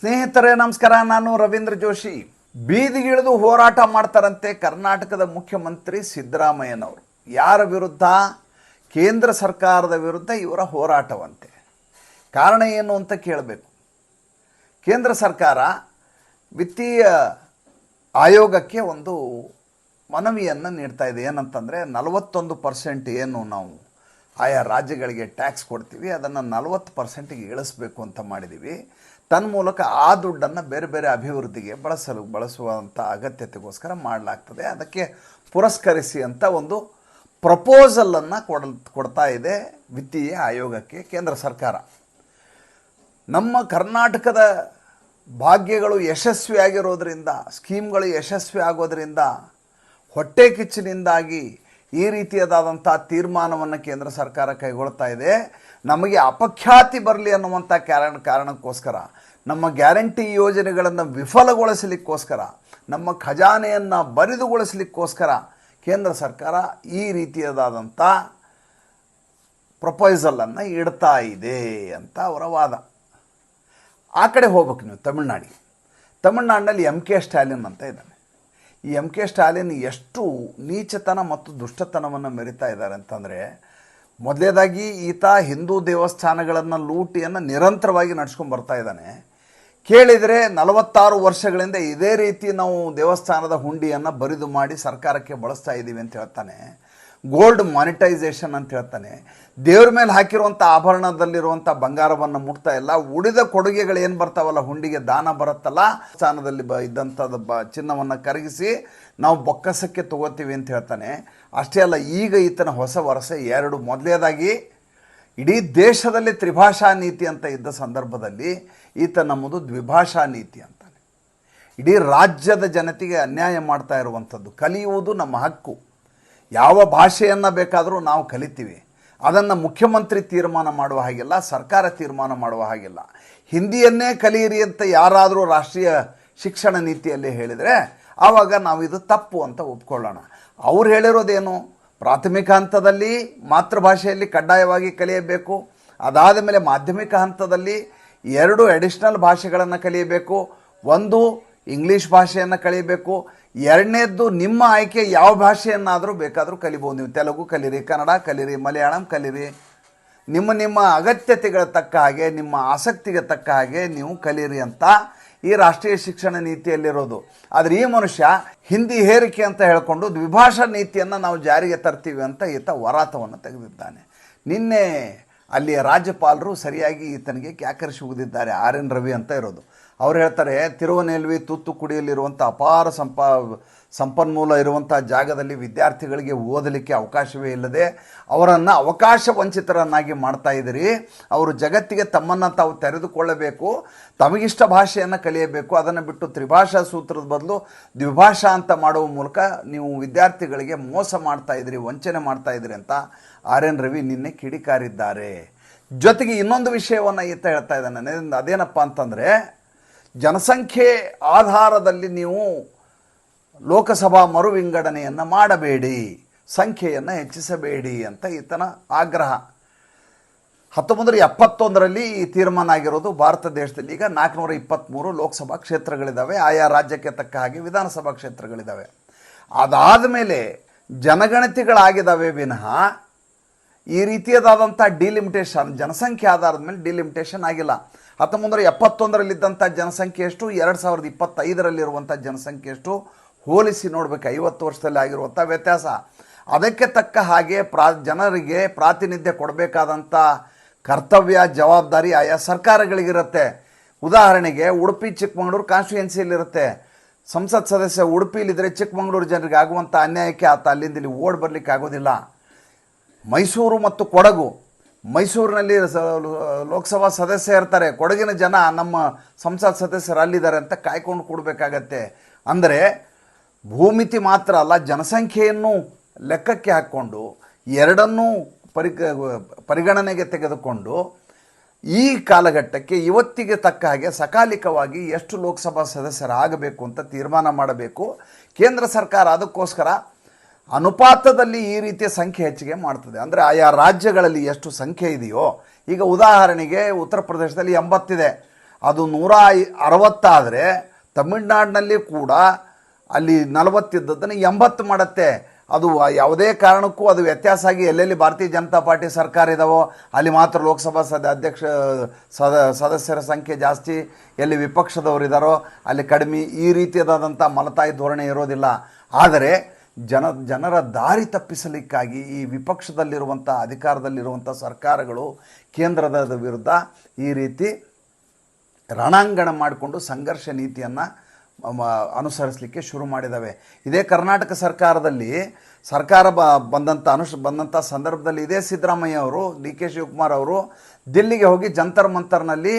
ಸ್ನೇಹಿತರೇ, ನಮಸ್ಕಾರ. ನಾನು ರವೀಂದ್ರ ಜೋಶಿ. ಬೀದಿಗಿಳಿದು ಹೋರಾಟ ಮಾಡ್ತಾರಂತೆ ಕರ್ನಾಟಕದ ಮುಖ್ಯಮಂತ್ರಿ ಸಿದ್ದರಾಮಯ್ಯನವರು. ಯಾರ ವಿರುದ್ಧ? ಕೇಂದ್ರ ಸರ್ಕಾರದ ವಿರುದ್ಧ ಇವರ ಹೋರಾಟವಂತೆ. ಕಾರಣ ಏನು ಅಂತ ಕೇಳಬೇಕು. ಕೇಂದ್ರ ಸರ್ಕಾರ ವಿತ್ತೀಯ ಆಯೋಗಕ್ಕೆ ಒಂದು ಮನವಿಯನ್ನು ನೀಡ್ತಾ ಇದೆ. ಏನಂತಂದರೆ, ನಲವತ್ತೊಂದು ಪರ್ಸೆಂಟ್ ಏನು ನಾವು ಆಯಾ ರಾಜ್ಯಗಳಿಗೆ ಟ್ಯಾಕ್ಸ್ ಕೊಡ್ತೀವಿ. ಅದನ್ನು ನಲವತ್ತು ಪರ್ಸೆಂಟಿಗೆ ಇಳಿಸ್ಬೇಕು ಅಂತ ಮಾಡಿದ್ದೀವಿ ತನ್ಮೂಲಕ ಆ ದುಡ್ಡನ್ನು ಬೇರೆ ಬೇರೆ ಅಭಿವೃದ್ಧಿಗೆ ಬಳಸಲು ಬಳಸುವಂಥ ಅಗತ್ಯತೆಗೋಸ್ಕರ ಮಾಡಲಾಗ್ತದೆ. ಅದಕ್ಕೆ ಪುರಸ್ಕರಿಸಿ ಅಂತ ಒಂದು ಪ್ರಪೋಸಲನ್ನು ಕೊಡ ಕೊಡ್ತಾ ಇದೆ ವಿತ್ತೀಯ ಆಯೋಗಕ್ಕೆ ಕೇಂದ್ರ ಸರ್ಕಾರ. ನಮ್ಮ ಕರ್ನಾಟಕದ ಭಾಗ್ಯಗಳು ಯಶಸ್ವಿಯಾಗಿರೋದ್ರಿಂದ ಸ್ಕೀಮ್ಗಳು ಯಶಸ್ವಿ ಆಗೋದರಿಂದ ಹೊಟ್ಟೆ ಕಿಚ್ಚಿನಿಂದಾಗಿ ಈ ರೀತಿಯದಾದಂಥ ತೀರ್ಮಾನವನ್ನು ಕೇಂದ್ರ ಸರ್ಕಾರ ಕೈಗೊಳ್ತಾ ಇದೆ. ನಮಗೆ ಅಪಖ್ಯಾತಿ ಬರಲಿ ಅನ್ನುವಂಥ ಕಾರಣ ಕಾರಣಕ್ಕೋಸ್ಕರ, ನಮ್ಮ ಗ್ಯಾರಂಟಿ ಯೋಜನೆಗಳನ್ನು ವಿಫಲಗೊಳಿಸಲಿಕ್ಕೋಸ್ಕರ, ನಮ್ಮ ಖಜಾನೆಯನ್ನು ಬರಿದುಗೊಳಿಸಲಿಕ್ಕೋಸ್ಕರ ಕೇಂದ್ರ ಸರ್ಕಾರ ಈ ರೀತಿಯದಾದಂಥ ಪ್ರಪೋಸಲನ್ನು ಇಡ್ತಾ ಇದೆ ಅಂತ ಅವರ ವಾದ. ಆ ಕಡೆ ಹೋಗ್ಬೇಕು ನೀವು, ತಮಿಳ್ನಾಡಿಗೆ. ತಮಿಳ್ನಾಡಿನಲ್ಲಿ ಎಂ ಕೆ ಸ್ಟಾಲಿನ್ ಅಂತ ಇದ್ದಾನೆ. ಈ ಎಂ ಕೆ ಸ್ಟಾಲಿನ್ ಎಷ್ಟು ನೀಚತನ ಮತ್ತು ದುಷ್ಟತನವನ್ನು ಮೆರಿತಾ ಇದ್ದಾರೆ ಅಂತಂದರೆ, ಮೊದಲೇದಾಗಿ ಈತ ಹಿಂದೂ ದೇವಸ್ಥಾನಗಳನ್ನು ಲೂಟಿಯನ್ನು ನಿರಂತರವಾಗಿ ನಡ್ಸ್ಕೊಂಡು ಬರ್ತಾ ಇದ್ದಾನೆ. ಕೇಳಿದರೆ ನಲವತ್ತಾರು ವರ್ಷಗಳಿಂದ ಇದೇ ರೀತಿ ನಾವು ದೇವಸ್ಥಾನದ ಹುಂಡಿಯನ್ನು ಬರಿದು ಮಾಡಿ ಸರ್ಕಾರಕ್ಕೆ ಬಳಸ್ತಾ ಇದ್ದೀವಿ ಅಂತ ಹೇಳ್ತಾನೆ. ಗೋಲ್ಡ್ ಮಾನಿಟೈಸೇಷನ್ ಅಂತ ಹೇಳ್ತಾನೆ. ದೇವ್ರ ಮೇಲೆ ಹಾಕಿರುವಂಥ ಆಭರಣದಲ್ಲಿರುವಂಥ ಬಂಗಾರವನ್ನು ಮುಟ್ತಾ ಇಲ್ಲ. ಉಳಿದ ಕೊಡುಗೆಗಳು ಏನು ಬರ್ತಾವಲ್ಲ? ಹುಂಡಿಗೆ ದಾನ ಬರುತ್ತಲ್ಲ? ಸ್ಥಾನದಲ್ಲಿ ಬ ಇದ್ದಂಥದ್ದು ಬ ಚಿನ್ನವನ್ನು ಕರಗಿಸಿ ನಾವು ಬೊಕ್ಕಸಕ್ಕೆ ತಗೋತೀವಿ ಅಂತ ಹೇಳ್ತಾನೆ. ಅಷ್ಟೇ ಅಲ್ಲ, ಈಗ ಈತನ ಹೊಸ ವರ್ಷ ಎರಡು. ಮೊದಲೇದಾಗಿ, ಇಡೀ ದೇಶದಲ್ಲಿ ತ್ರಿಭಾಷಾ ನೀತಿ ಅಂತ ಇದ್ದ ಸಂದರ್ಭದಲ್ಲಿ ಈತ ನಮ್ಮದು ದ್ವಿಭಾಷಾ ನೀತಿ ಅಂತಾನೆ. ಇಡೀ ರಾಜ್ಯದ ಜನತೆಗೆ ಅನ್ಯಾಯ ಮಾಡ್ತಾ ಇರುವಂಥದ್ದು. ಕಲಿಯುವುದು ನಮ್ಮ ಹಕ್ಕು. ಯಾವ ಭಾಷೆಯನ್ನು ಬೇಕಾದರೂ ನಾವು ಕಲಿತೀವಿ. ಅದನ್ನು ಮುಖ್ಯಮಂತ್ರಿ ತೀರ್ಮಾನ ಮಾಡುವ ಹಾಗಿಲ್ಲ, ಸರ್ಕಾರ ತೀರ್ಮಾನ ಮಾಡುವ ಹಾಗಿಲ್ಲ. ಹಿಂದಿಯನ್ನೇ ಕಲಿಯಿರಿ ಅಂತ ಯಾರಾದರೂ ರಾಷ್ಟ್ರೀಯ ಶಿಕ್ಷಣ ನೀತಿಯಲ್ಲಿ ಹೇಳಿದರೆ ಆವಾಗ ನಾವು ಇದು ತಪ್ಪು ಅಂತ ಒಪ್ಕೊಳ್ಳೋಣ. ಅವ್ರು ಹೇಳಿರೋದೇನು? ಪ್ರಾಥಮಿಕ ಹಂತದಲ್ಲಿ ಮಾತೃಭಾಷೆಯಲ್ಲಿ ಕಡ್ಡಾಯವಾಗಿ ಕಲಿಯಬೇಕು. ಅದಾದ ಮೇಲೆ ಮಾಧ್ಯಮಿಕ ಹಂತದಲ್ಲಿ ಎರಡು ಅಡಿಷ್ನಲ್ ಭಾಷೆಗಳನ್ನು ಕಲಿಯಬೇಕು. ಒಂದು ಇಂಗ್ಲೀಷ್ ಭಾಷೆಯನ್ನು ಕಲಿಬೇಕು. ಎರಡನೇದ್ದು ನಿಮ್ಮ ಆಯ್ಕೆ ಯಾವ ಭಾಷೆಯನ್ನಾದರೂ ಬೇಕಾದರೂ ಕಲಿಬೋದು. ನೀವು ತೆಲುಗು ಕಲೀರಿ, ಕನ್ನಡ ಕಲೀರಿ, ಮಲಯಾಳಂ ಕಲೀರಿ. ನಿಮ್ಮ ನಿಮ್ಮ ಅಗತ್ಯತೆಗಳ ತಕ್ಕ ಹಾಗೆ, ನಿಮ್ಮ ಆಸಕ್ತಿಗೆ ತಕ್ಕ ಹಾಗೆ ನೀವು ಕಲೀರಿ ಅಂತ ಈ ರಾಷ್ಟ್ರೀಯ ಶಿಕ್ಷಣ ನೀತಿಯಲ್ಲಿರೋದು. ಆದರೆ ಈ ಮನುಷ್ಯ ಹಿಂದಿ ಹೇರಿಕೆ ಅಂತ ಹೇಳಿಕೊಂಡು ದ್ವಿಭಾಷಾ ನೀತಿಯನ್ನು ನಾವು ಜಾರಿಗೆ ತರ್ತೀವಿ ಅಂತ ಈತ ವರಾತವನ್ನು ತೆಗೆದಿದ್ದಾನೆ. ನಿನ್ನೆ ಅಲ್ಲಿಯ ರಾಜ್ಯಪಾಲರು ಸರಿಯಾಗಿ ಈತನಿಗೆ ಕ್ಯಾಕರಿಸಿ ಉಗಿದಿದ್ದಾರೆ ಆರ್ ಎನ್ ರವಿ ಅಂತ ಇರೋದು. ಅವ್ರು ಹೇಳ್ತಾರೆ, ತಿರುವನೆಲ್ವಿ ತೂತ್ತುಕುಡಿಯಲ್ಲಿರುವಂಥ ಅಪಾರ ಸಂಪ, ಸಂಪನ್ಮೂಲ ಇರುವಂಥ ಜಾಗದಲ್ಲಿ ವಿದ್ಯಾರ್ಥಿಗಳಿಗೆ ಓದಲಿಕ್ಕೆ ಅವಕಾಶವೇ ಇಲ್ಲದೆ, ಅವರನ್ನು ಅವಕಾಶ ವಂಚಿತರನ್ನಾಗಿ ಮಾಡ್ತಾ ಇದ್ದೀರಿ. ಅವರು ಜಗತ್ತಿಗೆ ತಮ್ಮನ್ನು ತಾವು ತೆರೆದುಕೊಳ್ಳಬೇಕು. ತಮಗಿಷ್ಟ ಭಾಷೆಯನ್ನು ಕಲಿಯಬೇಕು. ಅದನ್ನು ಬಿಟ್ಟು ತ್ರಿಭಾಷಾ ಸೂತ್ರದ ಬದಲು ದ್ವಿಭಾಷಾ ಅಂತ ಮಾಡುವ ಮೂಲಕ ನೀವು ವಿದ್ಯಾರ್ಥಿಗಳಿಗೆ ಮೋಸ ಮಾಡ್ತಾ ಇದ್ದೀರಿ, ವಂಚನೆ ಮಾಡ್ತಾ ಇದ್ದೀರಿ ಅಂತ ಆರ್ ಎನ್ ರವಿ ನಿನ್ನೆ ಕಿಡಿಕಾರಿದ್ದಾರೆ. ಜೊತೆಗೆ ಇನ್ನೊಂದು ವಿಷಯವನ್ನು ಈತ ಹೇಳ್ತಾ ಇದ್ದಾನೆ. ಅದೇನಪ್ಪ ಅಂತಂದರೆ ಜನಸಂಖ್ಯೆ ಆಧಾರದಲ್ಲಿ ನೀವು ಲೋಕಸಭಾ ಮರು ವಿಂಗಡಣೆಯನ್ನು ಮಾಡಬೇಡಿ, ಸಂಖ್ಯೆಯನ್ನು ಹೆಚ್ಚಿಸಬೇಡಿ ಅಂತ ಈತನ ಆಗ್ರಹ. ಹತ್ತೊಂಬತ್ತು ಎಪ್ಪತ್ತೊಂದರಲ್ಲಿ ಈ ತೀರ್ಮಾನ ಆಗಿರೋದು ಭಾರತ ದೇಶದಲ್ಲಿ. ಈಗ ನಾಲ್ಕುನೂರ ಇಪ್ಪತ್ತ್ಮೂರು ಲೋಕಸಭಾ ಕ್ಷೇತ್ರಗಳಿದ್ದಾವೆ ಆಯಾ ರಾಜ್ಯಕ್ಕೆ ತಕ್ಕ ಹಾಗೆ ವಿಧಾನಸಭಾ ಕ್ಷೇತ್ರಗಳಿದ್ದಾವೆ ಅದಾದ ಮೇಲೆ ಜನಗಣತಿಗಳಾಗಿದ್ದಾವೆ ವಿನಃ ಈ ರೀತಿಯದಾದಂಥ ಡಿಲಿಮಿಟೇಷನ್ ಜನಸಂಖ್ಯೆ ಆಧಾರದ ಮೇಲೆ ಡಿಲಿಮಿಟೇಷನ್ ಆಗಿಲ್ಲ. ಹತ್ತೊಂಬತ್ತು ಎಪ್ಪತ್ತೊಂದರಲ್ಲಿದ್ದಂಥ ಜನಸಂಖ್ಯೆ ಎಷ್ಟು? ಎರಡು ಸಾವಿರದ ಇಪ್ಪತ್ತೈದರಲ್ಲಿರುವಂಥ ಜನಸಂಖ್ಯೆ ಎಷ್ಟು? ಹೋಲಿಸಿ ನೋಡಬೇಕು, ಐವತ್ತು ವರ್ಷದಲ್ಲಿ ಆಗಿರುವಂಥ ವ್ಯತ್ಯಾಸ. ಅದಕ್ಕೆ ತಕ್ಕ ಹಾಗೆ ಪ್ರಾ, ಜನರಿಗೆ ಪ್ರಾತಿನಿಧ್ಯ ಕೊಡಬೇಕಾದಂಥ ಕರ್ತವ್ಯ, ಜವಾಬ್ದಾರಿ ಆಯಾ ಸರ್ಕಾರಗಳಿಗಿರುತ್ತೆ. ಉದಾಹರಣೆಗೆ, ಉಡುಪಿ, ಚಿಕ್ಕಮಗಳೂರು ಕಾನ್ಸ್ಟಿಟ್ಯೂಯೆನ್ಸಿಯಲ್ಲಿರುತ್ತೆ. ಸಂಸತ್ ಸದಸ್ಯ ಉಡುಪಿಲಿದ್ದರೆ ಚಿಕ್ಕಮಗಳೂರು ಜನರಿಗೆ ಆಗುವಂಥ ಅನ್ಯಾಯಕ್ಕೆ ಆತ ಅಲ್ಲಿಂದ ಇಲ್ಲಿ ಓಡ್ ಬರಲಿಕ್ಕೆ ಆಗೋದಿಲ್ಲ ಮೈಸೂರು ಮತ್ತು ಕೊಡಗು ಮೈಸೂರಿನಲ್ಲಿ ಲೋಕಸಭಾ ಸದಸ್ಯ ಇರ್ತಾರೆ. ಕೊಡಗಿನ ಜನ ನಮ್ಮ ಸಂಸತ್ ಸದಸ್ಯರು ಅಲ್ಲಿದ್ದಾರೆ ಅಂತ ಕಾಯ್ಕೊಂಡು ಕೊಡಬೇಕಾಗತ್ತೆ. ಅಂದರೆ ಭೂಮಿತಿ ಮಾತ್ರ ಅಲ್ಲ, ಜನಸಂಖ್ಯೆಯನ್ನು ಲೆಕ್ಕಕ್ಕೆ ಹಾಕ್ಕೊಂಡು, ಎರಡನ್ನೂ ಪರಿ ಪರಿಗಣನೆಗೆ ತೆಗೆದುಕೊಂಡು ಈ ಕಾಲಘಟ್ಟಕ್ಕೆ ಇವತ್ತಿಗೆ ತಕ್ಕ ಹಾಗೆ ಸಕಾಲಿಕವಾಗಿ ಎಷ್ಟು ಲೋಕಸಭಾ ಸದಸ್ಯರಾಗಬೇಕು ಅಂತ ತೀರ್ಮಾನ ಮಾಡಬೇಕು. ಕೇಂದ್ರ ಸರ್ಕಾರ ಅದಕ್ಕೋಸ್ಕರ ಅನುಪಾತದಲ್ಲಿ ಈ ರೀತಿಯ ಸಂಖ್ಯೆ ಹೆಚ್ಚಿಗೆ ಮಾಡ್ತದೆ. ಅಂದರೆ ಆಯಾ ರಾಜ್ಯಗಳಲ್ಲಿ ಎಷ್ಟು ಸಂಖ್ಯೆ ಇದೆಯೋ, ಈಗ ಉದಾಹರಣೆಗೆ ಉತ್ತರ ಪ್ರದೇಶದಲ್ಲಿ ಎಂಬತ್ತಿದೆ. ಅದು ನೂರ ಅರವತ್ತಾದರೆ ತಮಿಳ್ನಾಡಿನಲ್ಲಿ ಕೂಡ ಅಲ್ಲಿ ನಲವತ್ತಿದ್ದದನ್ನು ಎಂಬತ್ತು ಮಾಡುತ್ತೆ. ಅದು ಯಾವುದೇ ಕಾರಣಕ್ಕೂ ಅದು ವ್ಯತ್ಯಾಸ ಆಗಿ ಎಲ್ಲೆಲ್ಲಿ ಭಾರತೀಯ ಜನತಾ ಪಾರ್ಟಿ ಸರ್ಕಾರ ಇದಾವೋ, ಅಲ್ಲಿ ಮಾತ್ರ ಲೋಕಸಭಾ ಸದ, ಅಧ್ಯಕ್ಷ, ಸದ, ಸದಸ್ಯರ ಸಂಖ್ಯೆ ಜಾಸ್ತಿ, ಎಲ್ಲಿ ವಿಪಕ್ಷದವರು ಇದ್ದಾರೋ ಅಲ್ಲಿ ಕಡಿಮೆ ಈ ರೀತಿಯಾದಂಥ ಮಲತಾಯಿ ಧೋರಣೆ ಇರೋದಿಲ್ಲ. ಆದರೆ ಜನ, ಜನರ ದಾರಿ ತಪ್ಪಿಸಲಿಕ್ಕಾಗಿ ಈ ವಿಪಕ್ಷದಲ್ಲಿರುವಂಥ, ಅಧಿಕಾರದಲ್ಲಿರುವಂಥ ಸರ್ಕಾರಗಳು ಕೇಂದ್ರದ ವಿರುದ್ಧ ಈ ರೀತಿ ರಣಾಂಗಣ ಮಾಡಿಕೊಂಡು ಸಂಘರ್ಷ ನೀತಿಯನ್ನು ಅನುಸರಿಸಲಿಕ್ಕೆ ಶುರು ಮಾಡಿದ್ದಾವೆ ಇದೇ ಕರ್ನಾಟಕ ಸರ್ಕಾರದಲ್ಲಿ, ಸರ್ಕಾರ ಬ, ಬಂದಂಥ ಅನುಷ್, ಬಂದಂಥ ಸಂದರ್ಭದಲ್ಲಿ ಇದೇ ಸಿದ್ದರಾಮಯ್ಯ ಅವರು, ಡಿ ಕೆ ಶಿವಕುಮಾರ್ ಅವರು ದಿಲ್ಲಿಗೆ ಹೋಗಿ ಜಂತರ್ ಮಂತರ್ನಲ್ಲಿ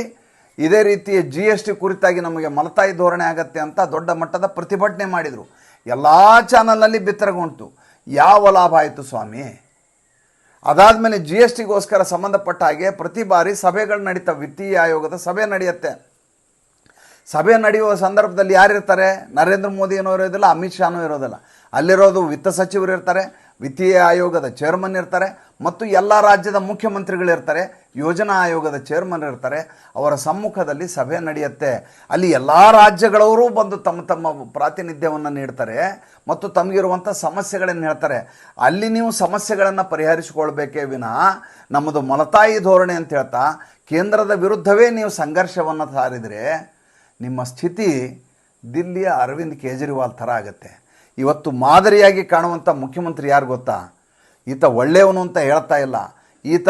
ಇದೇ ರೀತಿಯ ಜಿ ಎಸ್ ಟಿ ಕುರಿತಾಗಿ ನಮಗೆ ಮಲತಾಯಿ ಧೋರಣೆ ಆಗತ್ತೆ ಅಂತ ದೊಡ್ಡ ಮಟ್ಟದ ಪ್ರತಿಭಟನೆ ಮಾಡಿದರು. ಎಲ್ಲ ಚಾನಲ್ನಲ್ಲಿ ಬಿತ್ತರಗೊಂಡು ಯಾವ ಲಾಭ ಆಯಿತು ಸ್ವಾಮಿ? ಅದಾದಮೇಲೆ ಜಿ ಎಸ್ ಟಿಗೋಸ್ಕರ ಸಂಬಂಧಪಟ್ಟ ಹಾಗೆ ಪ್ರತಿ ಬಾರಿ ಸಭೆಗಳು ನಡೀತಾವೆ ವಿತ್ತೀಯ ಆಯೋಗದ ಸಭೆ ನಡೆಯುತ್ತೆ. ಸಭೆ ನಡೆಯುವ ಸಂದರ್ಭದಲ್ಲಿ ಯಾರಿರ್ತಾರೆ? ನರೇಂದ್ರ ಮೋದಿನೂ ಇರೋದಿಲ್ಲ, ಅಮಿತ್ ಶಾನೂ ಇರೋದಿಲ್ಲ. ಅಲ್ಲಿರೋದು ವಿತ್ತ ಸಚಿವರು ಇರ್ತಾರೆ, ವಿತ್ತೀಯ ಆಯೋಗದ ಚೇರ್ಮನ್ ಇರ್ತಾರೆ. ಮತ್ತು ಎಲ್ಲ ರಾಜ್ಯದ ಮುಖ್ಯಮಂತ್ರಿಗಳಿರ್ತಾರೆ, ಯೋಜನಾ ಆಯೋಗದ ಚೇರ್ಮನ್ ಇರ್ತಾರೆ, ಅವರ ಸಮ್ಮುಖದಲ್ಲಿ ಸಭೆ ನಡೆಯುತ್ತೆ. ಅಲ್ಲಿ ಎಲ್ಲ ರಾಜ್ಯಗಳವರು ಬಂದು ತಮ್ಮ ತಮ್ಮ ಪ್ರಾತಿನಿಧ್ಯವನ್ನು ನೀಡ್ತಾರೆ ಮತ್ತು ತಮಗಿರುವಂಥ ಸಮಸ್ಯೆಗಳನ್ನು ಹೇಳ್ತಾರೆ. ಅಲ್ಲಿ ನೀವು ಸಮಸ್ಯೆಗಳನ್ನು ಪರಿಹರಿಸಿಕೊಳ್ಬೇಕೇ ವಿನಃ ನಮ್ಮದು ಮಲತಾಯಿ ಧೋರಣೆ ಅಂತ ಹೇಳ್ತಾ, ಕೇಂದ್ರದ ವಿರುದ್ಧವೇ ನೀವು ಸಂಘರ್ಷವನ್ನು ಸಾರಿದರೆ ನಿಮ್ಮ ಸ್ಥಿತಿ ದಿಲ್ಲಿಯ ಅರವಿಂದ್ ಕೇಜ್ರಿವಾಲ್ ಥರ ಆಗುತ್ತೆ. ಇವತ್ತು ಮಾದರಿಯಾಗಿ ಕಾಣುವಂಥ ಮುಖ್ಯಮಂತ್ರಿ ಯಾರು ಗೊತ್ತಾ? ಈತ ಒಳ್ಳೆಯವನು ಅಂತ ಹೇಳ್ತಾ ಇಲ್ಲ. ಈತ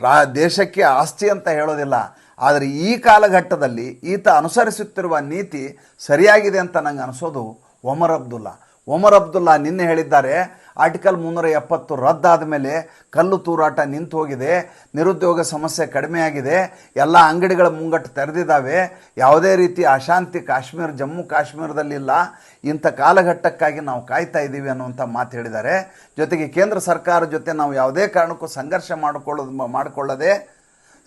ರಾ, ದೇಶಕ್ಕೆ ಆಸ್ತಿ ಅಂತ ಹೇಳೋದಿಲ್ಲ. ಆದರೆ ಈ ಕಾಲಘಟ್ಟದಲ್ಲಿ ಈತ ಅನುಸರಿಸುತ್ತಿರುವ ನೀತಿ ಸರಿಯಾಗಿದೆ ಅಂತ ನಂಗೆ ಅನಿಸೋದು ಒಮರ್ ಅಬ್ದುಲ್ಲಾ. ಒಮರ್ ಅಬ್ದುಲ್ಲಾ ನಿನ್ನೆ ಹೇಳಿದ್ದಾರೆ ಆರ್ಟಿಕಲ್ ಮುನ್ನೂರ ಎಪ್ಪತ್ತು ರದ್ದಾದ ಮೇಲೆ ಕಲ್ಲು ತೂರಾಟ ನಿಂತು ಹೋಗಿದೆ. ನಿರುದ್ಯೋಗ ಸಮಸ್ಯೆ ಕಡಿಮೆಯಾಗಿದೆ ಎಲ್ಲ ಅಂಗಡಿಗಳ ಮುಂಗಟ್ಟು ತೆರೆದಿದ್ದಾವೆ. ಯಾವುದೇ ರೀತಿ ಅಶಾಂತಿ ಕಾಶ್ಮೀರ, ಜಮ್ಮು ಕಾಶ್ಮೀರದಲ್ಲಿಲ್ಲ ಇಂಥ ಕಾಲಘಟ್ಟಕ್ಕಾಗಿ ನಾವು ಕಾಯ್ತಾ ಇದ್ದೀವಿ ಅನ್ನುವಂಥ ಮಾತು ಹೇಳಿದ್ದಾರೆ. ಜೊತೆಗೆ ಕೇಂದ್ರ ಸರ್ಕಾರ ಜೊತೆ ನಾವು ಯಾವುದೇ ಕಾರಣಕ್ಕೂ ಸಂಘರ್ಷ ಮಾಡಿಕೊಳ್ಳೋದು, ಮಾಡಿಕೊಳ್ಳದೆ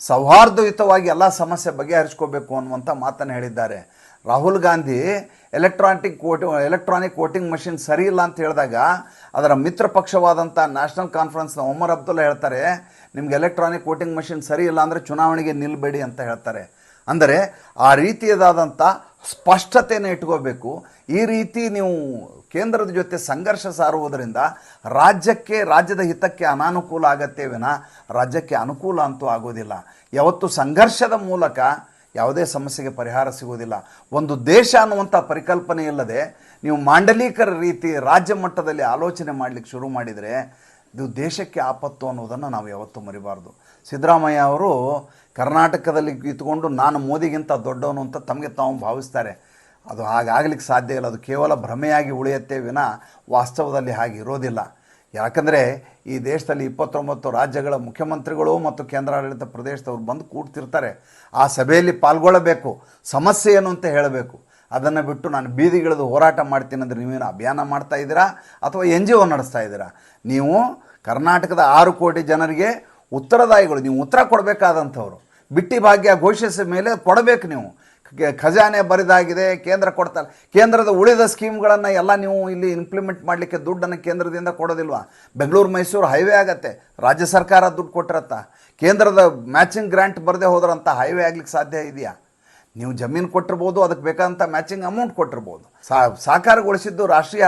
ಸೌಹಾರ್ದಯುತವಾಗಿ ಎಲ್ಲ ಸಮಸ್ಯೆ ಬಗೆಹರಿಸ್ಕೋಬೇಕು ಅನ್ನುವಂಥ ಮಾತನ್ನು ಹೇಳಿದ್ದಾರೆ. Rahul Gandhi electronic ವೋಟಿ electronic voting machine ಸರಿ ಇಲ್ಲ ಅಂತ ಹೇಳಿದಾಗ ಅದರ ಮಿತ್ರ ಪಕ್ಷವಾದಂಥ ನ್ಯಾಷನಲ್ ಕಾನ್ಫರೆನ್ಸ್ನ ಒಮರ್ ಅಬ್ದುಲ್ಲಾ ಹೇಳ್ತಾರೆ, ನಿಮ್ಗೆ ಎಲೆಕ್ಟ್ರಾನಿಕ್ ವೋಟಿಂಗ್ ಮಷಿನ್ ಸರಿ ಇಲ್ಲ ಅಂದರೆ ಚುನಾವಣೆಗೆ ನಿಲ್ಲಬೇಡಿ ಅಂತ ಹೇಳ್ತಾರೆ. ಅಂದರೆ ಆ ರೀತಿಯದಾದಂಥ ಸ್ಪಷ್ಟತೆಯನ್ನು ಇಟ್ಕೋಬೇಕು. ಈ ರೀತಿ ನೀವು ಕೇಂದ್ರದ ಜೊತೆ ಸಂಘರ್ಷ ಸಾರುವುದರಿಂದ ರಾಜ್ಯಕ್ಕೆ, ರಾಜ್ಯದ ಹಿತಕ್ಕೆ ಅನಾನುಕೂಲ ಆಗತ್ತೆ ವಿನ ರಾಜ್ಯಕ್ಕೆ ಅನುಕೂಲ ಅಂತೂ ಆಗೋದಿಲ್ಲ. ಯಾವತ್ತು ಸಂಘರ್ಷದ ಮೂಲಕ ಯಾವುದೇ ಸಮಸ್ಯೆಗೆ ಪರಿಹಾರ ಸಿಗುವುದಿಲ್ಲ. ಒಂದು ದೇಶ ಅನ್ನುವಂಥ ಪರಿಕಲ್ಪನೆ ಇಲ್ಲದೆ ನೀವು ಮಾಂಡಲೀಕರ ರೀತಿ ರಾಜ್ಯ ಮಟ್ಟದಲ್ಲಿ ಆಲೋಚನೆ ಮಾಡಲಿಕ್ಕೆ ಶುರು ಮಾಡಿದರೆ ಇದು ದೇಶಕ್ಕೆ ಆಪತ್ತು ಅನ್ನೋದನ್ನು ನಾವು ಯಾವತ್ತೂ ಮರಿಬಾರ್ದು. ಸಿದ್ದರಾಮಯ್ಯ ಅವರು ಕರ್ನಾಟಕದಲ್ಲಿ ಇದ್ಕೊಂಡು ನಾನು ಮೋದಿಗಿಂತ ದೊಡ್ಡವನು ಅಂತ ತಮಗೆ ತಾವು ಭಾವಿಸ್ತಾರೆ. ಅದು ಹಾಗಾಗಲಿಕ್ಕೆ ಸಾಧ್ಯ ಇಲ್ಲ. ಅದು ಕೇವಲ ಭ್ರಮೆಯಾಗಿ ಉಳಿಯುತ್ತೆ ವಿನ ವಾಸ್ತವದಲ್ಲಿ ಹಾಗೆ ಇರೋದಿಲ್ಲ. ಯಾಕಂದರೆ ಈ ದೇಶದಲ್ಲಿ ಇಪ್ಪತ್ತೊಂಬತ್ತು ರಾಜ್ಯಗಳ ಮುಖ್ಯಮಂತ್ರಿಗಳು ಮತ್ತು ಕೇಂದ್ರಾಡಳಿತ ಪ್ರದೇಶದವ್ರು ಬಂದು ಕೂಡ್ತಿರ್ತಾರೆ. ಆ ಸಭೆಯಲ್ಲಿ ಪಾಲ್ಗೊಳ್ಳಬೇಕು, ಸಮಸ್ಯೆ ಏನು ಅಂತ ಹೇಳಬೇಕು. ಅದನ್ನು ಬಿಟ್ಟು ನಾನು ಬೀದಿಗಿಳಿದು ಹೋರಾಟ ಮಾಡ್ತೀನಿ ಅಂದರೆ ನೀವೇನು ಅಭಿಯಾನ ಮಾಡ್ತಾ ಇದ್ದೀರಾ ಅಥವಾ ಎನ್ ಜಿ ಒ ನಡೆಸ್ತಾ ಇದ್ದೀರಾ? ನೀವು ಕರ್ನಾಟಕದ ಆರು ಕೋಟಿ ಜನರಿಗೆ ಉತ್ತರದಾಯಿಗಳು, ನೀವು ಉತ್ತರ ಕೊಡಬೇಕಾದಂಥವ್ರು. ಬಿಟ್ಟಿ ಭಾಗ್ಯ ಘೋಷಿಸಿದ ಮೇಲೆ ಕೊಡಬೇಕು ನೀವು. ಖಜಾನೆ ಬರಿದಾಗಿದೆ, ಕೇಂದ್ರ ಕೊಡ್ತಾರೆ ಕೇಂದ್ರದ ಉಳಿದ ಸ್ಕೀಮ್ಗಳನ್ನು ಎಲ್ಲ ನೀವು ಇಲ್ಲಿ ಇಂಪ್ಲಿಮೆಂಟ್ ಮಾಡಲಿಕ್ಕೆ ದುಡ್ಡನ್ನು ಕೇಂದ್ರದಿಂದ ಕೊಡೋದಿಲ್ವಾ? ಬೆಂಗಳೂರು, ಮೈಸೂರು ಹೈವೇ ಆಗತ್ತೆ, ರಾಜ್ಯ ಸರ್ಕಾರ ದುಡ್ಡು ಕೊಟ್ಟಿರತ್ತ? ಕೇಂದ್ರದ ಮ್ಯಾಚಿಂಗ್ ಗ್ರ್ಯಾಂಟ್ ಬರದೆ ಹೋದ್ರಂಥ ಹೈವೇ ಆಗ್ಲಿಕ್ಕೆ ಸಾಧ್ಯ ಇದೆಯಾ? ನೀವು ಜಮೀನು ಕೊಟ್ಟಿರ್ಬೋದು, ಅದಕ್ಕೆ ಬೇಕಾದಂಥ ಮ್ಯಾಚಿಂಗ್ ಅಮೌಂಟ್ ಕೊಟ್ಟಿರ್ಬೋದು. ಸಾ, ಸಾಕಾರಗೊಳಿಸಿದ್ದು ರಾಷ್ಟ್ರೀಯ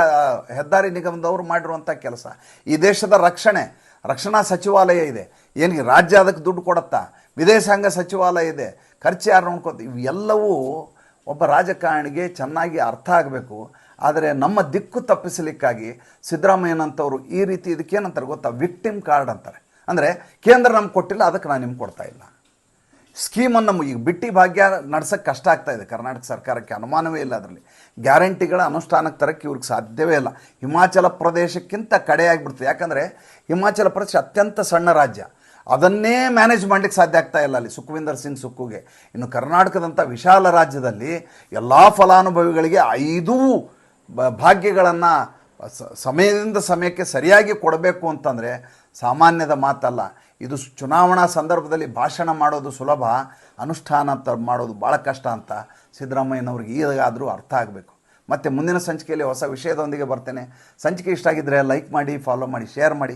ಹೆದ್ದಾರಿ ನಿಗಮದವರು ಮಾಡಿರುವಂಥ ಕೆಲಸ. ಈ ದೇಶದ ರಕ್ಷಣೆ, ರಕ್ಷಣಾ ಸಚಿವಾಲಯ ಇದೆ. ಏನಿಗೆ ರಾಜ್ಯ ಅದಕ್ಕೆ ದುಡ್ಡು ಕೊಡುತ್ತಾ? ವಿದೇಶಾಂಗ ಸಚಿವಾಲಯ ಇದೆ. ಖರ್ಚು ಯಾರು ನೋಡ್ಕೊತ ಇವೆಲ್ಲವೂ ಒಬ್ಬ ರಾಜಕಾರಣಿಗೆ ಚೆನ್ನಾಗಿ ಅರ್ಥ ಆಗಬೇಕು. ಆದರೆ ನಮ್ಮ ದಿಕ್ಕು ತಪ್ಪಿಸಲಿಕ್ಕಾಗಿ ಸಿದ್ದರಾಮಯ್ಯನಂಥವ್ರು ಈ ರೀತಿ ಇದಕ್ಕೇನಂತಾರೆ ಗೊತ್ತಾ? ವಿಕ್ಟಿಮ್ ಕಾರ್ಡ್ ಅಂತಾರೆ. ಅಂದರೆ ಕೇಂದ್ರ ನಮ್ಗೆ ಕೊಟ್ಟಿಲ್ಲ, ಅದಕ್ಕೆ ನಾನು ನಿಮ್ಗೆ ಕೊಡ್ತಾ ಇಲ್ಲ. ಸ್ಕೀಮನ್ನು ನಮಗೆ ಈಗ ಬಿಟ್ಟಿ ಭಾಗ್ಯ ನಡ್ಸೋಕ್ಕೆ ಕಷ್ಟ ಆಗ್ತಾ ಇದೆ. ಕರ್ನಾಟಕ ಸರ್ಕಾರಕ್ಕೆ ಅನುಮಾನವೇ ಇಲ್ಲ ಅದರಲ್ಲಿ. ಗ್ಯಾರಂಟಿಗಳ ಅನುಷ್ಠಾನಕ್ಕೆ ತರಕ್ಕೆ ಇವ್ರಿಗೆ ಸಾಧ್ಯವೇ ಇಲ್ಲ. ಹಿಮಾಚಲ ಪ್ರದೇಶಕ್ಕಿಂತ ಕಡೆಯಾಗಿಬಿಡ್ತದೆ ಯಾಕಂದರೆ ಹಿಮಾಚಲ ಪ್ರದೇಶ ಅತ್ಯಂತ ಸಣ್ಣ ರಾಜ್ಯ. ಅದನ್ನೇ ಮ್ಯಾನೇಜ್ ಮಾಡಲಿಕ್ಕೆ ಸಾಧ್ಯ ಆಗ್ತಾ ಇಲ್ಲ ಅಲ್ಲಿ ಸುಖವಿಂದರ್ ಸಿಂಗ್ ಸುಕ್ಕುಗೆ. ಇನ್ನು ಕರ್ನಾಟಕದಂಥ ವಿಶಾಲ ರಾಜ್ಯದಲ್ಲಿ ಎಲ್ಲ ಫಲಾನುಭವಿಗಳಿಗೆ ಐದೂ ಭಾಗ್ಯಗಳನ್ನು ಸಮಯದಿಂದ ಸಮಯಕ್ಕೆ ಸರಿಯಾಗಿ ಕೊಡಬೇಕು ಅಂತಂದರೆ ಸಾಮಾನ್ಯದ ಮಾತಲ್ಲ. ಇದು ಚುನಾವಣಾ ಸಂದರ್ಭದಲ್ಲಿ ಭಾಷಣ ಮಾಡೋದು ಸುಲಭ, ಅನುಷ್ಠಾನ ತ ಮಾಡೋದು ಭಾಳ ಕಷ್ಟ ಅಂತ ಸಿದ್ದರಾಮಯ್ಯನವ್ರಿಗೆ ಈಗಾದರೂ ಅರ್ಥ ಆಗಬೇಕು. ಮತ್ತು ಮುಂದಿನ ಸಂಚಿಕೆಯಲ್ಲಿ ಹೊಸ ವಿಷಯದೊಂದಿಗೆ ಬರ್ತೇನೆ. ಸಂಚಿಕೆ ಇಷ್ಟ ಆಗಿದ್ದರೆ ಲೈಕ್ ಮಾಡಿ ಫಾಲೋ ಮಾಡಿ ಶೇರ್ ಮಾಡಿ.